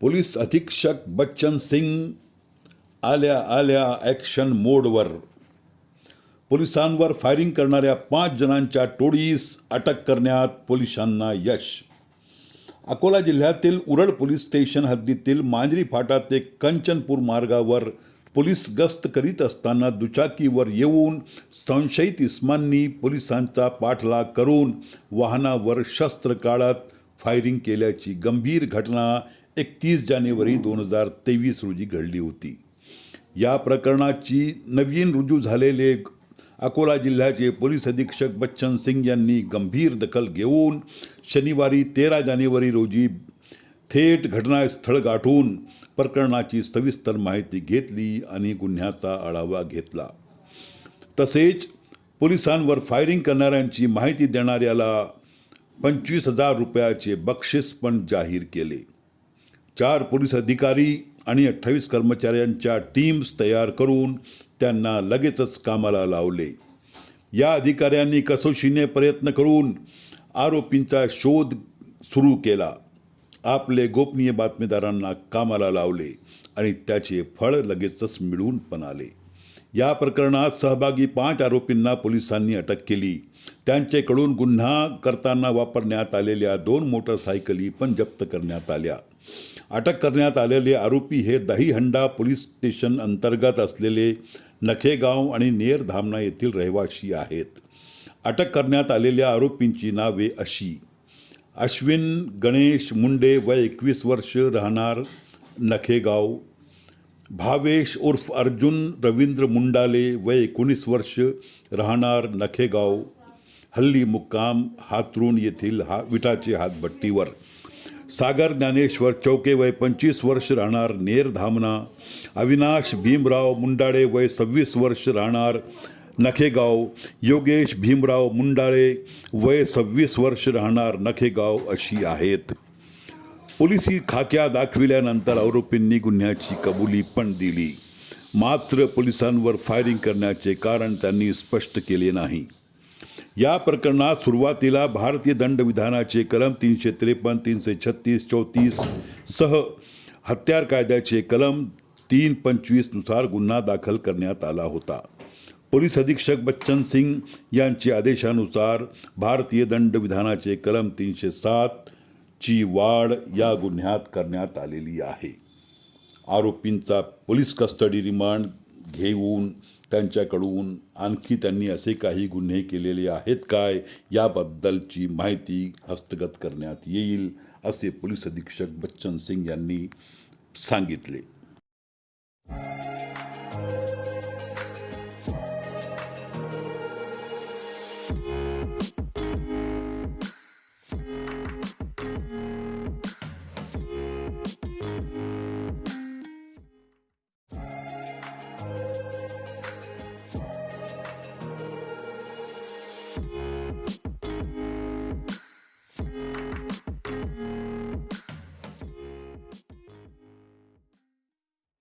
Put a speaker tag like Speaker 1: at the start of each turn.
Speaker 1: Police अधीक्षक बच्चन सिंग आल्या आल्या ॲक्शन मोडवर. पोलिसांवर फायरिंग करणाऱ्या पाच जणांच्या टोळीस अटक करण्यात पोलिसांना यश. अकोला जिल्ह्यातील उरळ पोलीस स्टेशन हद्दीतील मांजरी फाटा ते कंचनपूर मार्गावर पोलीस गस्त करीत असताना दुचाकीवर येऊन संशयित इस्मांनी पोलिसांचा पाठलाग करून वाहनावर शस्त्र काळात फायरिंग केल्याची गंभीर घटना एकतीस जानेवारी दोन हजार तेवीस रोजी घडली होती. या प्रकरणाची नवीन रुजू झालेले अकोला जिल्ह्याचे पोलीस अधीक्षक बच्चन सिंग यांनी गंभीर दखल घेऊन शनिवारी तेरा जानेवारी रोजी थेट घटनास्थळ गाठून प्रकरणाची सविस्तर माहिती घेतली आणि गुन्ह्याचा आढावा घेतला. तसेच पोलिसांवर फायरिंग करणाऱ्यांची माहिती देणाऱ्याला पंचवीस हजार रुपयाचे बक्षीस पण जाहीर केले. चार पोलीस अधिकारी आणि अठ्ठावीस कर्मचाऱ्यांच्या टीम्स तयार करून त्यांना लगेचच कामाला लावले. या अधिकाऱ्यांनी कसोशीने प्रयत्न करून आरोपींचा शोध सुरू केला. आपले गोपनीय बातमीदारांना कामाला लावले आणि त्याचे फळ लगेचच मिळून पण आले. या प्रकरणात सहभागी पाच आरोपींना पोलिसांनी अटक केली. त्यांच्याकडून गुन्हा करताना वापरण्यात आलेल्या दोन मोटरसायकली पण जप्त करण्यात आल्या. अटक करण्यात आलेले आरोपी हे दहीहंडा पोलीस स्टेशन अंतर्गत असलेले नखेगाव आणि नेर धामणा येथील रहिवासी आहेत. अटक करण्यात आलेल्या आरोपींची नावे अशी. अश्विन गणेश मुंडे वय एकवीस वर्ष राहणार नखेगाव. भावेश उर्फ अर्जुन रवींद्र मुंडाले वय एकोणीस वर्ष राहणार नखेगाव. हल्ली मुक्काम हातरून येथील हा विटाचे हातभट्टीवर. सागर ज्ञानेश्वर चौके वय पंचवीस वर्ष राहणार नेर धामणा अविनाश भीमराव मुंडाळे वय सव्वीस वर्ष राहणार नखेगाव योगेश भीमराव मुंडाळे वय सव्वीस वर्ष राहणार नखेगाव अशी आहेत. पोलिसी खाक्या दाखविल्यानंतर आरोपींनी गुन्ह्याची कबुली पण दिली. मात्र पोलिसांवर फायरिंग करण्याचे कारण त्यांनी स्पष्ट केले नाही. या प्रकरणात सुरुवातीला भारतीय दंडविधानाचे कलम तीनशे त्रेपन्न तीनशे छत्तीस चौतीस सह हत्यार कायद्याचे कलम तीन पंचवीसनुसार गुन्हा दाखल करण्यात आला होता. पोलीस अधीक्षक बच्चन सिंग यांच्या आदेशानुसार भारतीय दंडविधानाचे कलम तीनशे सात ची वाढ या गुन्ह्यात करण्यात आलेली आहे. आरोपींचा पोलीस कस्टडी रिमांड घेऊन त्यांच्याकडून आणखी त्यांनी असे काही गुन्हे केलेले आहेत काय? याबद्दलची माहिती हस्तगत करण्यात येईल असे पोलीस अधीक्षक बच्चन सिंग यांनी सांगितले.